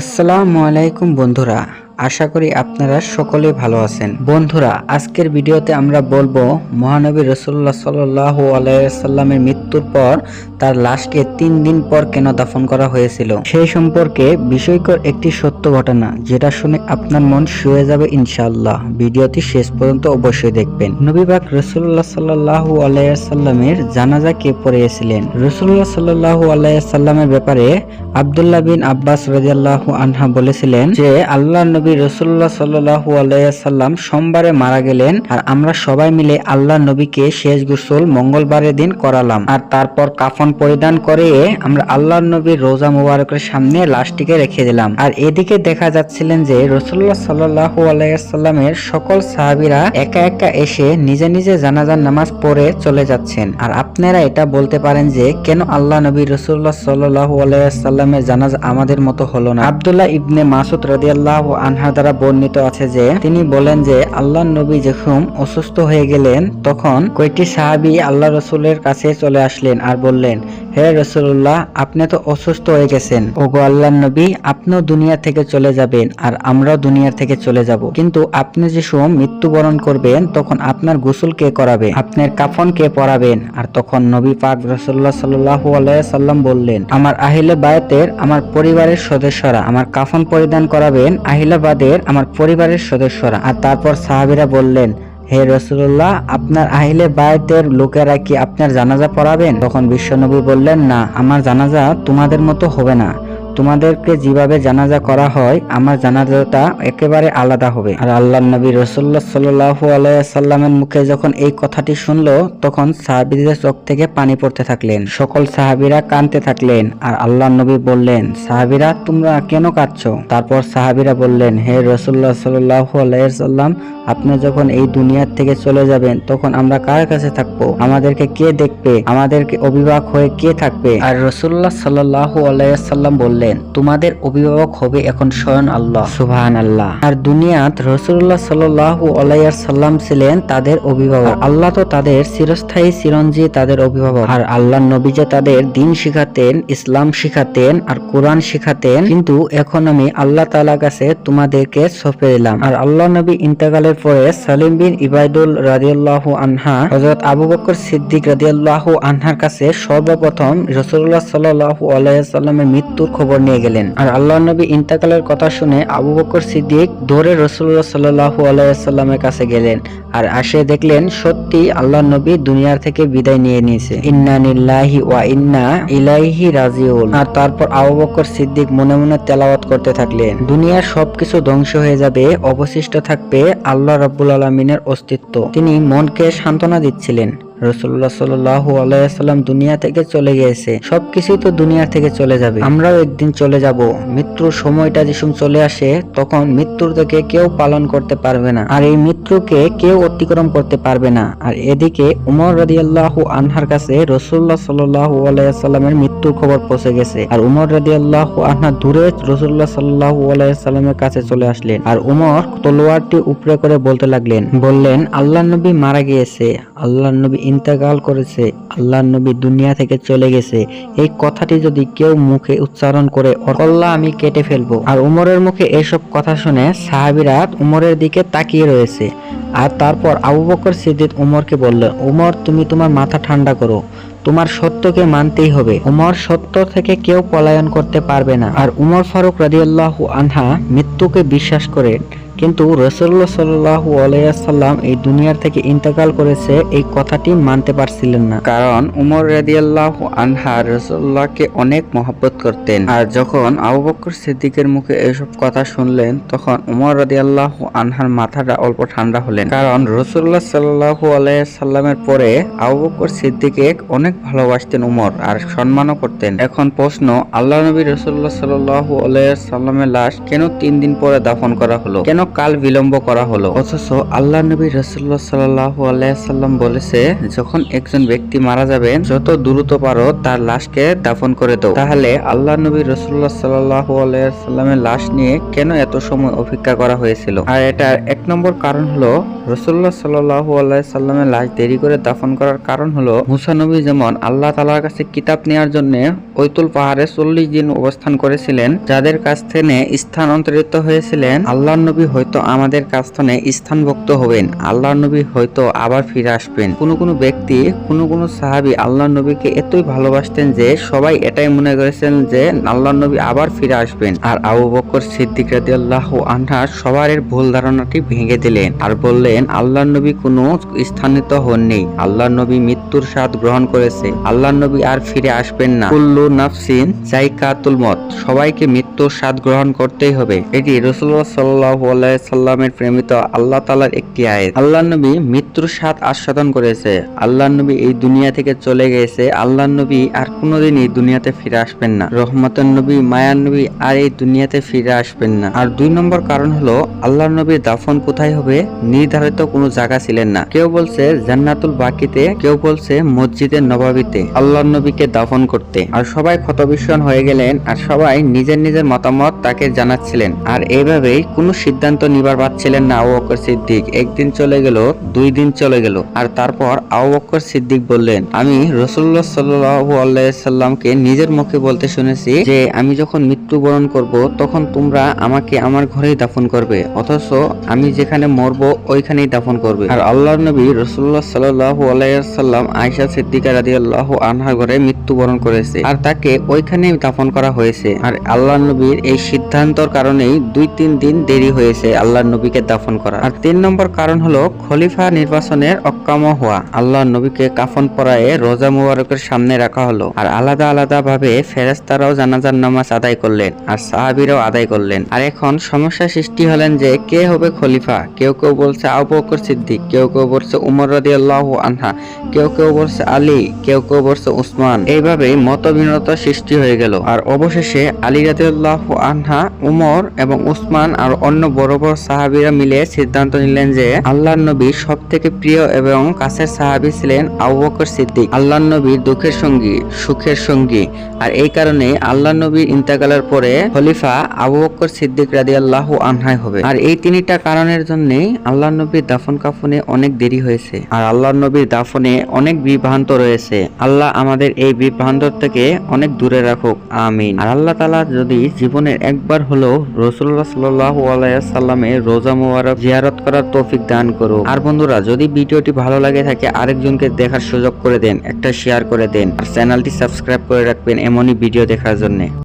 আসসালামু আলাইকুম বন্ধুরা, আশা করি আপনারা সকলে ভালো আছেন। বন্ধুরা, আজকের ভিডিওতে আমরা বলব, মহানবী রসুল্লাহ সাল্লাহ আলাইসাল্লামের মৃত্যুর পর তার লাশকে তিন দিন পর কেন দাফন করা হয়েছিল? সেই সম্পর্কে বিষয়কর একটি সত্য ঘটনা, যেটা শুনে আপনার মন শুয়ে যাবে ইনশাআল্লাহ। ভিডিওটি শেষ পর্যন্ত অবশ্যই দেখবেন। নবীবাগ রসুল্লাহ সাল্লাহ আলাইসাল্লামের জানাজা কে পড়িয়েছিলেন? রসুল্লাহ সাল্লাহ আলাইসাল্লামের ব্যাপারে আবদুল্লাহ বিন আব্বাস রাজিয়াল্লাহু আনহা বলেছিলেন যে আল্লাহ নবী রসুল্লাহ সাল্লাহু আলাইসাল্লাম সোমবারে মারা গেলেন আর আমরা সবাই মিলে আল্লাহ নবীকে শেষ গোসল মঙ্গলবারের দিন করালাম। আর তারপর কাফন পরিধান করে আমরা আল্লাহ নবীর রোজা মুবারকের সামনে লাশটিকে রেখে দিলাম। আর এদিকে দেখা যাচ্ছিলেন যে রসুল্লাহ সাল্লাহু আলাইসাল্লামের সকল সাহাবিরা একা একা এসে নিজে নিজে জানাজার নামাজ পড়ে চলে যাচ্ছেন। আর আপনারা এটা বলতে পারেন যে কেন আল্লাহ নবী রসুল্লাহ সাল্লাহু আলাইসাল্লামের জানাজা আমাদের মতো হলো না? আবদুল্লাহ ইবনে মাসুদ রাদিয়াল্লাহু আনহা দ্বারা বর্ণিত আছে যে তিনি বলেন যে আল্লাহ নবী যখন অসুস্থ হয়ে গেলেন, তখন কয়েকটি সাহাবি আল্লাহ রসুলের কাছে চলে আসলেন আর বললেন হে রসুল্লাহ আপনি তো অসুস্থ হয়ে গেছেন। ওগো আল্লাহ নবী, আপনিও দুনিয়া থেকে চলে যাবেন আর আমরাও দুনিয়া থেকে চলে যাব। কিন্তু আপনি যে সময় মৃত্যুবরণ করবেন, তখন আপনার গোসল কে করাবে? আপনার কাফন কে পরাবেন? আর তখন নবী পাক রসুল্লাহ সাল্লাহ সাল্লাম বললেন, আমার আহিলে বায়তের আমার পরিবারের সদস্যরা আমার কাফন পরিধান করাবেন আহিলাবাদের আমার পরিবারের সদস্যরা। আর তারপর সাহাবিরা বললেন হে রসুল্লাহ আপনার আহিলে বায়তের লোকেরা কি আপনার জানাজা পড়াবেন? তখন বিশ্বনবী বললেন, না, আমার জানাজা তোমাদের মতো হবে না। তোমাদেরকে যেভাবে জানাজা করা হয়, আমার জানাজাটা একেবারে আলাদা হবে। আর আল্লাহ নবী রসুল্লাহ সাল্লাহু আলাইসাল্লামের মুখে যখন এই কথাটি শুনলো, তখন সাহাবিদের চোখ থেকে পানি পড়তে থাকলেন। সকল সাহাবিরা কানতে থাকলেন। আর আল্লাহ নবী বললেন, সাহাবিরা, তোমরা কেন কাঁদছ? তারপর সাহাবিরা বললেন, হে রসুল্লাহ সাল্লাহু আলাইসাল্লাম আপনি যখন এই দুনিয়ার থেকে চলে যাবেন, তখন আমরা কার কাছে থাকব? আমাদেরকে কে দেখবে? আমাদেরকে অভিভাবক হয়ে কে থাকবে? আর রসুল্লাহ সাল্লাহু আলাইসাল্লাম বললেন তোমাদের অভিভাবক হবে এখন স্বয়ং আল্লাহ। সুবহান আল্লাহ আর দুনিয়াত রসুল্লাহ সাল্লাহু আলাইসাল্লাম ছিলেন তাদের অভিভাবক। আল্লাহ তো তাদের চিরস্থায়ী চিরঞ্জীব তাদের অভিভাবক। আর আল্লাহ নবী যে তাদের দিন শিখাতেন, ইসলাম শিখাতেন, আর কোরআন শিখাতেন, কিন্তু এখন আমি আল্লাহ তালা কাছে তোমাদেরকে সঁপে দিলাম। আর আল্লাহ নবী ইন্তেকালের পরে সালিম বিন ইবাইদুল রাদিয়াল্লাহু আনহা, হযরত আবু বকর সিদ্দিক রাদিয়াল্লাহু আনহার কাছে সর্বপ্রথম রসুল্লাহ সাল্লাল্লাহু আলাইহি সাল্লামের মৃত্যুর খবর নিয়ে গেলেন। আর আল্লাহ নবী ইন্তেকালের কথা শুনে আবু বকর সিদ্দিক দৌড়ে রাসূলুল্লাহ সাল্লাল্লাহু আলাইহি সাল্লামের কাছে গেলেন আর আসে দেখলেন, সত্যি আল্লাহ নবী দুনিয়ার থেকে বিদায় নিয়ে নিয়েছে। ইন্না নিল্লাহি ওয়া ইন্না ইলাইহি রাজিউল আর তারপর আবু বকর সিদ্দিক মনে মনে তেলাওয়াত করতে থাকলেন। দুনিয়ার সবকিছু ধ্বংস হয়ে যাবে, অবশিষ্ট থাকবে আল্লাহ রাব্বুল আলমিনের অস্তিত্ব। তিনি মনকে সান্ত্বনা দিচ্ছিলেন। রসুল্লাহ সাল্লাহ আলাইসাল্লাম দুনিয়া থেকে চলে গিয়েছে। সবকিছুই তো দুনিয়া থেকে চলে যাবে। আমরাও একদিন চলে যাব। মৃত্যুর সময়টা যখন চলে আসে, তখন মৃত্যুর থেকে কেউ পালন করতে পারবে না। আর এই মৃত্যুকে কেউ অতিক্রম করতে পারবে না। আর এদিকে উমর রাদিয়াল্লাহু আনহার কাছে রসুল্লাহ সাল্লাহু আলাইসাল্লামের মৃত্যুর খবর পৌঁছে গেছে। আর উমর রাদিয়াল্লাহু আনহা দূরে রসুল্লাহ সাল্লাহু আলাইসাল্লামের কাছে চলে আসলেন। আর উমর তলোয়ারটি উপরে করে বলতে লাগলেন, বললেন আল্লাহ নবী মারা গিয়েছে। আল্লাহ নবী ইন্তেকাল করেছে আল্লাহ নবী দুনিয়া থেকে চলে গেছে। এই কথাটি যদি কেউ মুখে উচ্চারণ করে অকল্লা আমি কেটে ফেলব। আর উমরের মুখে এসব কথা শুনে সাহাবিরাত উমরের দিকে তাকিয়ে রয়েছে। আর তারপর আবু বকর সিদ্দিক উমরকে বললেন, উমর, তুমি তোমার মাথা ঠান্ডা করো। তোমার সত্যকে মানতেই হবে। উমর সত্য থেকে কেউ পলায়ন করতে পারবে না। আর উমর ফারুক রাদিয়াল্লাহু আনহা মৃত্যুকে বিশ্বাস করেন কিন্তু রসুল্লাহ সাল্লাহু আলাইসাল্লাম এই দুনিয়ার থেকে ইন্তেকাল করেছে এই কথাটি মানতে পারছিলেন না। কারণ উমর রাদিয়াল্লাহ আনহা রসুল্লাহকে অনেক মহব্বত করতেন। আর যখন আবু বকর সিদ্দিকের মুখে এসব কথা শুনলেন, তখন উমর রাদিয়াল্লাহ আনহার মাথাটা অল্প ঠান্ডা হলেন। কারণ রসুল্লাহ সাল্লাহু আলাইসাল্লামের পরে আবু বকর সিদ্দিকে অনেক ভালোবাসতেন উমর আর সম্মানও করতেন। এখন প্রশ্ন, আল্লাহ নবী রসুল্লাহ সাল্লাহু আলাইসাল্লামের লাশ কেন তিন দিন পরে দাফন করা হলো? কেন কাল বিলম্ব করা হলো? অথচ আল্লাহ নবী রসুল্লাহ সাল্লাহ আলাইসাল্লাম বলেছে, যখন একজন ব্যক্তি মারা যাবেন, যত দ্রুত পারো তার লাশকে দাফন করে দাও। তাহলে আল্লাহ নবী রসুল্লাহ সাল্লাহ আলাইসাল্লামের লাশ নিয়ে কেন এত সময় অপেক্ষা করা হয়েছিল? আর এটার এক নম্বর কারণ হলো রসুল্লাহ সাল্লাহ আলাইসাল্লামের লাশ দেরি করে দাফন করার কারণ হলো মুসানবী যেমন সুলাইমন আল্লাহ তালার কাছে কিতাব নেওয়ার জন্য ঐতুল পাহাড়ে চল্লিশ দিন অবস্থান করেছিলেন, যাদের কাছ থেকে স্থানান্তরিত হয়েছিলেন আল্লাহ নবী হয়তো আমাদের কাছ থেকে স্থানভুক্ত হবেন আল্লাহ নবী হয়তো আবার ফিরে আসবেন। কোনো কোনো ব্যক্তি, কোনো কোনো সাহাবি আল্লাহ নবীকে এতই ভালোবাসতেন যে সবাই এটাই মনে করেছেন যে আল্লাহ নবী আবার ফিরে আসবেন। আর আবু বকর সিদ্দিক রাদিয়াল্লাহ আনহা সবার ভুল ধারণাটি ভেঙে দিলেন আর বললেন আল্লাহ নবী কোনো স্থানিত হননি। আল্লাহ নবী মৃত্যুর স্বাদ গ্রহণ করেছে আল্লাহ নবী আর ফিরে আসবেন না। কুল্লু নাফসিন জাইকাতুল মত। সবাইকে মৃত্যুর স্বাদ গ্রহণ করতেই হবে। এটি রসুল্লাহ আলাইহি সাল্লামের প্রেমিত আল্লাহ তাআলার একটি আয়াত। আল্লাহ নবী মৃত্যুর স্বাদ আস্বাদন করেছে। আল্লাহ নবী এই দুনিয়া থেকে চলে গেছে। আল্লাহ নবী আর কোনোদিন এই দুনিয়াতে ফিরে আসবেন না। রহমতের নবী, মায়ার নবী আর এই দুনিয়াতে ফিরে আসবেন না। আর দুই নম্বর কারণ হলো আল্লাহ নবীর দাফন কোথায় হবে নির্ধারিত কোনো জায়গা ছিলেন না। কেউ বলছে জান্নাতুল বাকিতে, কেউ বলছে মসজিদের মসজিদে নবাবিতে আল্লাহ নবীকে দাফন করতে। আর সবাই ক্ষতবিষণ হয়ে গেলেন আর সবাই নিজের নিজের মতামত তাকে জানাচ্ছিলেন। আর এইভাবেই কোনো সিদ্ধান্ত নিবার পাচ্ছিলেন না আবু সিদ্দিক। একদিন চলে গেল, দুই দিন চলে গেল। আর তারপর আবু বকর সিদ্দিক বললেন, আমি রসুল্লাহ সাল্লাল্লাহু আলাইহি সাল্লামকে নিজের মুখে বলতে শুনেছি যে, আমি যখন মৃত্যুবরণ করব, তখন তোমরা আমাকে আমার ঘরেই দাফন করবে। অথচ আমি যেখানে মরবো, ওইখানেই দাফন করবে। আর আল্লাহর নবী রসুল্লাহ সাল্লাল্লাহু আলাইহি সাল্লাম আয়েশা সিদ্দিকা রাদিয়াল্লাহু আনহা ঘরে মৃত্যুবরণ করেছে আর তাকে ওইখানেই দাফন করা হয়েছে। আর আল্লাহ নবীর এই সিদ্ধান্তর কারণেই দুই তিন দিন দেরি হয়েছে আল্লাহ নবীকে দাফন করা আর তিন নম্বর কারণ হলো খলিফা নির্বাচনের অক্ষম হওয়া। আল্লাহ নবীকে কাফন পরায়ে রোজা মুবারকের সামনে রাখা হলো। আর আলাদা আলাদা ভাবে ফেরেস্তারাও জানাজার নামাজ আদায় করলেন আর সাহাবিরাও আদায় করলেন। আর এখন সমস্যা সৃষ্টি হলেন যে কে হবে খলিফা? কেউ কেউ বলছে আবু বকর সিদ্দিক, কেউ কেউ বলছে উমর রাদিয়াল্লাহু আনহা, কেউ কেউ বলছে আলী কেউ কেউ বলছে উসমান। এইভাবেই মতবিনতা সৃষ্টি হয়ে গেল। আর অবশেষে আলী রাদিয়াল্লাহু আনহা, উমর এবং উসমান আর অন্য বড় বড় সাহাবীরা মিলে সিদ্ধান্ত নিলেন যে আল্লাহর নবী সব থেকে প্রিয় এবং কাছের সাহাবী ছিলেন আবু বকর সিদ্দিক। আল্লাহর নবীর দুঃখের সঙ্গী, সুখের সঙ্গী। আর এই কারণে আল্লাহ নবীর ইন্তেকালের পরে খলিফা আবু বকর সিদ্দিক রাদিয়াল্লাহু আনহাই হবে। আর এই তিনটা কারণের জন্যে আল্লাহ নবীর দাফন কাফনে অনেক দেরি হয়েছে। আর আল্লাহ নবীর দাফনে অনেক বিভ্রান্ত রয়েছে। আল্লাহ আমাদের এই বিভ্রান্ত থেকে অনেক দূরে রাখুক। আমিন। আর আল্লাহ তালা যদি জীবনের একবার হলেও রসুল্লাহ সাল্লাহ রোজা মুবারক জিয়ারত করার তৌফিক দান করুক। আর বন্ধুরা, যদি ভিডিওটি ভালো লাগে থাকে, আরেকজনকে দেখার সুযোগ করে দেন, একটা শেয়ার করে দেন। আর চ্যানেলটি সাবস্ক্রাইব করে রাখবেন এমনই ভিডিও দেখার জন্য।